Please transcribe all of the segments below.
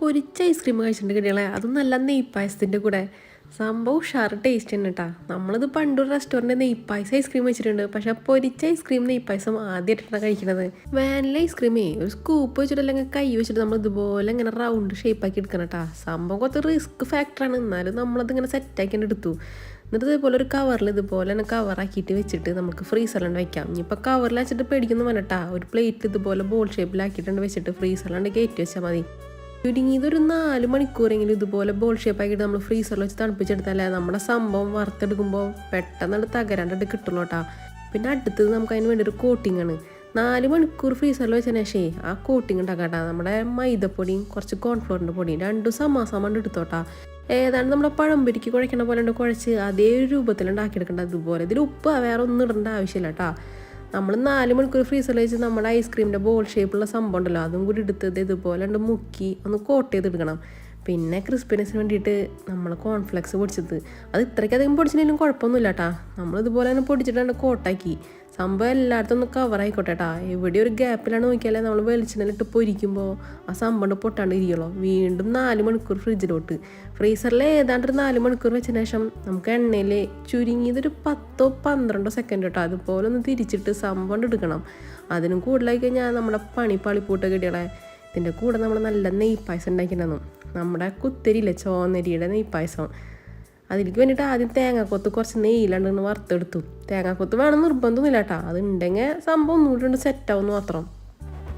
പൊരിച്ച ഐസ്ക്രീം കഴിച്ചിട്ടുണ്ട് കിട്ടിയാളെ അതും നല്ല നെയ്പ്പായസത്തിന്റെ കൂടെ. സംഭവം ഉഷാറ് ടേസ്റ്റ് തന്നെ കേട്ടാ നമ്മളിത് പണ്ടൊരു റെസ്റ്റോറന്റ് നെയ്പ്പായസം ഐസ്ക്രീം വെച്ചിട്ടുണ്ട്. പക്ഷേ പൊരിച്ച ഐസ്ക്രീം നെയ്പ്പായസം ആദ്യമായിട്ടാണ് കഴിക്കുന്നത് വാനില ഐസ്ക്രീമേ ഒരു സ്കൂപ്പ് വെച്ചിട്ട് അല്ലെങ്കിൽ കൈ വെച്ചിട്ട് നമ്മൾ ഇതുപോലെ ഇങ്ങനെ റൗണ്ട് ഷേപ്പാക്കി എടുക്കണം കേട്ടാ സംഭവം കുറച്ച് റിസ്ക് ഫാക്ടറാണ് എന്നാലും നമ്മളത് ഇങ്ങനെ സെറ്റാക്കി എടുത്തു. എന്നിട്ട് ഇതുപോലെ ഒരു കവറിൽ ഇതുപോലെ തന്നെ കവറാക്കിയിട്ട് വെച്ചിട്ട് നമുക്ക് ഫ്രീസറിലാണ് വെക്കാം. ഇനിയിപ്പോൾ കവറിൽ വെച്ചിട്ട് പേടിക്കുന്നു വേണട്ടാ ഒരു പ്ലേറ്റ് ഇതുപോലെ ബോൾ ഷേപ്പിലാക്കിയിട്ടുണ്ട് വെച്ചിട്ട് ഫ്രീസറിലാണ്ട് കയറ്റി വെച്ചാൽ മതി. ചുരുങ്ങിയതൊരു നാല് മണിക്കൂറെങ്കിലും ഇതുപോലെ ബോൾ ഷേപ്പാക്കിയിട്ട് നമ്മൾ ഫ്രീസറിൽ വെച്ച് തണുപ്പിച്ചെടുത്താലേ നമ്മുടെ സംഭവം വറുത്തെടുക്കുമ്പോൾ പെട്ടെന്ന് തകരാണ്ട് കിട്ടുള്ളൂ കേട്ടോ പിന്നെ അടുത്തത് നമുക്ക് അതിന് വേണ്ടി ഒരു കോട്ടിംഗ് ആണ്. നാല് മണിക്കൂർ ഫ്രീസറിൽ വെച്ചതിന് ശേഷം ആ കോട്ടിംഗ് കേട്ടോ നമ്മുടെ മൈദപ്പൊടിയും കുറച്ച് കോൺഫ്ലോറിന്റെ പൊടിയും രണ്ടും കൊണ്ട് എടുത്തോട്ടാ ഏതാണ്ട് നമ്മുടെ പഴംപൊരിക്ക് കുഴക്കണ പോലെ ഉണ്ട് കുഴച്ച് അതേ രൂപത്തിൽ ഉണ്ടാക്കിയെടുക്കേണ്ട അതുപോലെ ഇതിൽ ഉപ്പ് വേറെ ഒന്നും ഇടേണ്ട ആവശ്യമില്ല കേട്ടോ നമ്മൾ നാല് മണിക്കൂർ ഫ്രീസറിൽ വെച്ച് നമ്മുടെ ഐസ്ക്രീമിന്റെ ബോൾ ഷേപ്പുള്ള സംഭവം ഉണ്ടല്ലോ അതും കൂടി എടുത്തത് ഇതുപോലെ ഉണ്ട് മുക്കി ഒന്ന് കോട്ട് ചെയ്തെടുക്കണം പിന്നെ ക്രിസ്പിനെസ്സിന് വേണ്ടിയിട്ട് നമ്മൾ കോൺഫ്ലെക്സ് പൊടിച്ചത്. അത് ഇത്രയ്ക്കധികം പൊടിച്ചില്ലെങ്കിലും കുഴപ്പമൊന്നുമില്ല കേട്ടാ നമ്മളിതുപോലെ തന്നെ പൊടിച്ചിട്ടാണ് കോട്ടാക്കി. സംഭവം എല്ലായിടത്തും ഒന്ന് കവർ ആയിക്കോട്ടെ കേട്ടാ എവിടെ ഒരു ഗ്യാപ്പിലാണ് നോക്കിയാലേ നമ്മൾ വെളിച്ചെണ്ണയിലിട്ട് പൊരിക്കുമ്പോൾ ആ സംഭവം പൊട്ടാണ്ട് ഇരിക്കുള്ളൂ വീണ്ടും നാല് മണിക്കൂർ ഫ്രിഡ്ജിലോട്ട്. ഫ്രീസറിൽ ഏതാണ്ട് ഒരു നാല് മണിക്കൂർ വെച്ചതിന് ശേഷം നമുക്ക് എണ്ണയിൽ ചുരുങ്ങിയതൊരു പത്തോ പന്ത്രണ്ടോ സെക്കൻഡ് കേട്ടോ അതുപോലെ ഒന്ന് തിരിച്ചിട്ട് സംഭവം എടുക്കണം. അതിനും കൂടുതലായി കഴിഞ്ഞാൽ നമ്മുടെ പണി പളിപ്പൂട്ട് ഇതിന്റെ കൂടെ നമ്മൾ നല്ല നെയ്പ്പായസം ഉണ്ടാക്കിയിട്ടുണ്ടെന്നു നമ്മുടെ കുത്തരിയില്ലേ ചോന്നരിയുടെ നെയ്പ്പായസം. അതിലേക്ക് വേണ്ടിയിട്ട് ആദ്യം തേങ്ങാക്കൊത്ത് കുറച്ച് നെയ്യിലാണ്ട് വറുത്തെടുത്തു. തേങ്ങാക്കൊത്ത് വേണം നിർബന്ധമൊന്നുമില്ല കേട്ടോ. അത് ഉണ്ടെങ്കിൽ സംഭവം ഒന്നുകൂടി ഉണ്ട് സെറ്റാവുന്നു മാത്രം.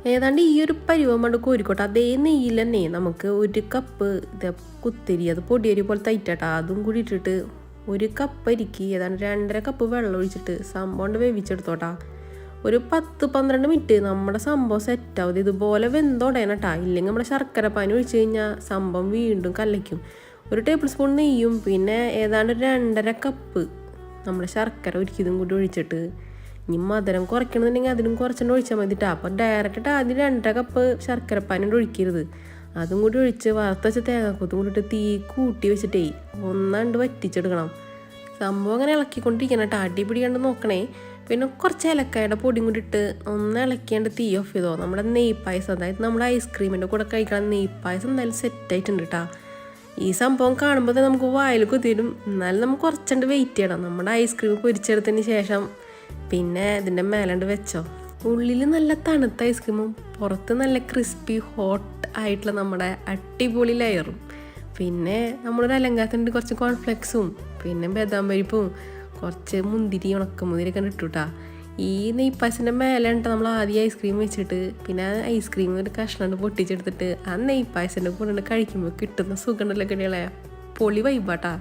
ഏതാണ്ട് ഈ ഒരു പരിവം കൊണ്ട് കോരിക്കോട്ടെ. അതേ നെയ്യിൽ തന്നെ നമുക്ക് ഒരു കപ്പ് ഇത് കുത്തിരി അത് പൊടിയരി പോലെ തൈറ്റാട്ടാ അതും കൂടി ഇട്ടിട്ട് ഒരു കപ്പ് അരിക്ക് ഏതാണ്ട് രണ്ടര കപ്പ് വെള്ളം ഒഴിച്ചിട്ട് സംഭവം വേവിച്ചെടുത്തോട്ടാ. ഒരു പത്ത് പന്ത്രണ്ട് മിനിറ്റ് നമ്മുടെ സംഭവം സെറ്റാവും ഇതുപോലെ വെന്തോടേനട്ടാ. ഇല്ലെങ്കിൽ നമ്മുടെ ശർക്കര പാനി ഒഴിച്ച് കഴിഞ്ഞാൽ സംഭവം വീണ്ടും കലയ്ക്കും. ഒരു ടേബിൾ സ്പൂൺ നെയ്യും പിന്നെ ഏതാണ്ട് രണ്ടര കപ്പ് നമ്മുടെ ശർക്കര ഒരിക്കലും കൂടി ഒഴിച്ചിട്ട്. ഇനി മധുരം കുറയ്ക്കണമെന്നുണ്ടെങ്കിൽ അതിനും കുറച്ചുകൊണ്ട് ഒഴിച്ചാൽ മതിട്ടാ. അപ്പോൾ ഡയറക്റ്റ് ആദ്യം രണ്ടര കപ്പ് ശർക്കര പാനി ഒഴിക്കരുത്. അതും കൂടി ഒഴിച്ച് വറുത്ത് വെച്ച തേങ്ങാക്കൊത്തും കൂടിയിട്ട് തീ കൂട്ടി വെച്ചിട്ടേ ഒന്നാണ്ട് വറ്റിച്ചെടുക്കണം. സംഭവം അങ്ങനെ ഇളക്കിക്കൊണ്ടിരിക്കണം കേട്ടോ അടിപിടിയാണ്ട് നോക്കണേ. പിന്നെ കുറച്ച് ഏലക്കായുടെ പൊടിയും കൂടി ഇട്ട് ഒന്ന് ഇളക്കിയാണ്ട് തീ ഓഫ് ചെയ്തോ. നമ്മുടെ നെയ് പായസം അതായത് നമ്മുടെ ഐസ്ക്രീമിന്റെ കൂടെ കഴിക്കണം നെയ് പായസം എന്തായാലും സെറ്റായിട്ടുണ്ട് കേട്ടോ ഈ സംഭവം കാണുമ്പോൾ തന്നെ നമുക്ക് വായിൽ കുത്തിരും എന്നാലും നമുക്ക് കുറച്ചുണ്ട് വെയിറ്റ് ചെയ്യണം. നമ്മുടെ ഐസ്ക്രീം പൊരിച്ചെടുത്തതിന് ശേഷം പിന്നെ ഇതിന്റെ മേലാണ്ട് വെച്ചോ. ഉള്ളിൽ നല്ല തണുത്ത ഐസ്ക്രീമും പുറത്ത് നല്ല ക്രിസ്പി ഹോട്ട് ആയിട്ടുള്ള നമ്മുടെ അടിപൊളി ലെയറും പിന്നെ നമ്മളൊരു അലങ്കാരത്തിന്റെ കുറച്ച് കോൺഫ്ലെക്സും പിന്നെ ബദാം പരിപ്പും കുറച്ച് മുന്തിരി ഉണക്കമുന്തിരിയൊക്കെ ഇട്ടുട്ടാ. ഈ നെയ്പ്പാസിന്റെ മേലെ ഉണ്ട് നമ്മൾ ആദ്യം ഐസ്ക്രീം വെച്ചിട്ട് പിന്നെ ഐസ്ക്രീം ഒരു കഷ്ണം പൊട്ടിച്ചെടുത്തിട്ട് ആ നെയ്പ്പായസിന്റെ കൂടെ കഴിക്കുമ്പോൾ കിട്ടുന്ന സുഖമുണ്ടല്ലോ കിടികളെ പൊളി വൈബാട്ടാ